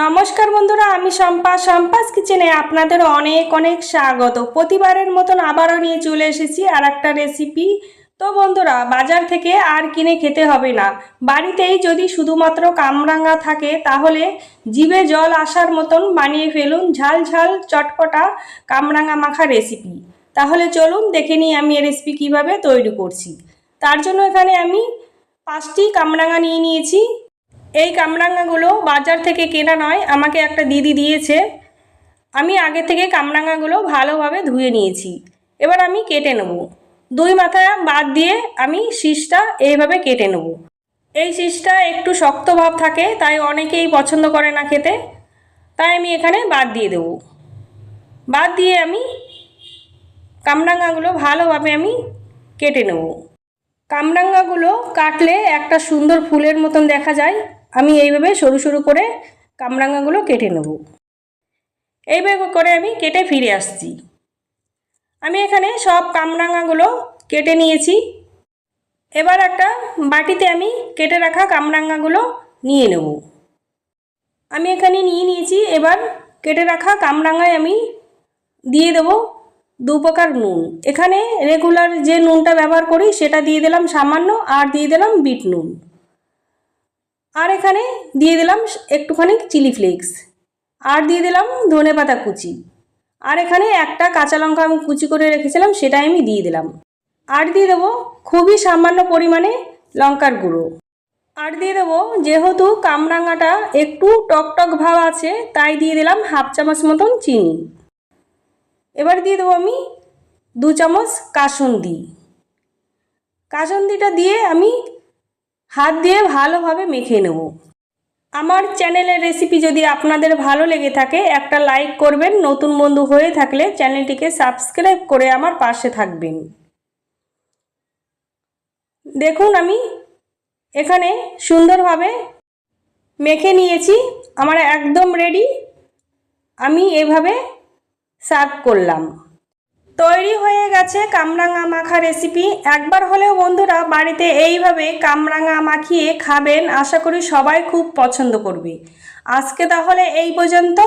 নমস্কার বন্ধুরা, আমি শম্পা। শম্পাস কিচেনে আপনাদের অনেক অনেক স্বাগত। প্রতিবারের মতন আবারও নিয়ে চলে এসেছি আর একটা রেসিপি তো বন্ধুরা, বাজার থেকে আর কিনে খেতে হবে না। বাড়িতেই যদি শুধুমাত্র কামরাঙ্গা থাকে, তাহলে জিভে জল আসার মতন বানিয়ে ফেলুন ঝাল ঝাল চটপটা কামরাঙ্গা মাখা রেসিপি তাহলে চলুন দেখে নিই আমি এই রেসিপি কীভাবে তৈরি করছি। তার জন্য এখানে আমি পাঁচটি কামরাঙ্গা নিয়ে নিয়েছি। এই কামরাঙ্গাগুলো বাজার থেকে কেনা নয়, আমাকে একটা দিদি দিয়েছে। আমি আগে থেকে কামরাঙ্গাগুলো ভালোভাবে ধুয়ে নিয়েছি। এবার আমি কেটে নেব। দুই মাথা বাদ দিয়ে আমি শীষটা এইভাবে কেটে নেব। এই শীষটা একটু শক্ত ভাব থাকে, তাই অনেকেই পছন্দ করে না খেতে। তাই আমি এখানে বাদ দিয়ে দেব। বাদ দিয়ে আমি কামরাঙ্গাগুলো ভালোভাবে আমি কেটে নেব। কামরাঙ্গাগুলো কাটলে একটা সুন্দর ফুলের মতন দেখা যায়। আমি এইভাবে সরু সরু করে কামরাঙ্গাগুলো কেটে নেব। এইভাবে করে আমি কেটে ফিরে আসছি। আমি এখানে সব কামরাঙ্গাগুলো কেটে নিয়েছি। এবার একটা বাটিতে আমি কেটে রাখা কামরাঙ্গাগুলো নিয়ে নেব। আমি এখানে নিয়ে নিয়েছি, এবার কেটে রাখা কামরাঙ্গায় আমি দিয়ে দেবো দু প্রকার নুন। এখানে রেগুলার যে নুনটা ব্যবহার করি, সেটা দিয়ে দিলাম সামান্য, আর দিয়ে দিলাম বিট নুন। আর এখানে দিয়ে দিলাম একটুখানি চিলি ফ্লেক্স। আর দিয়ে দিলাম ধনে পাতা কুচি। আর এখানে একটা কাঁচা লঙ্কা আমি কুচি করে রেখেছিলাম, সেটাই আমি দিয়ে দিলাম। আর দিয়ে দেবো খুবই সামান্য পরিমাণে লঙ্কার গুঁড়ো। আর দিয়ে দেবো যেহেতু কামরাঙাটা একটু টক টক ভাব আছে, তাই দিয়ে দিলাম হাফ চামচ মতন চিনি। এবার দিয়ে দেবো আমি দু চামচ কাসুন্দি। কাসুন্দিটা দিয়ে আমি হাত দিয়ে ভালোভাবে মেখে নেব। আমার চ্যানেলের রেসিপি যদি আপনাদের ভালো লেগে থাকে, একটা লাইক করবেন। নতুন বন্ধু হয়ে থাকলে চ্যানেলটিকে সাবস্ক্রাইব করে আমার পাশে থাকবেন। দেখুন, আমি এখানে সুন্দরভাবে মেখে নিয়েছি। আমার একদম রেডি আমি এভাবে সার্ভ করলাম। তৈরি হয়ে গেছে কামরাঙা মাখা রেসিপি একবার হলেও বন্ধুরা বাড়িতে এইভাবে কামরাঙা মাখিয়ে খাবেন, আশা করি সবাই খুব পছন্দ করবে। আজকে তাহলে এই পর্যন্ত।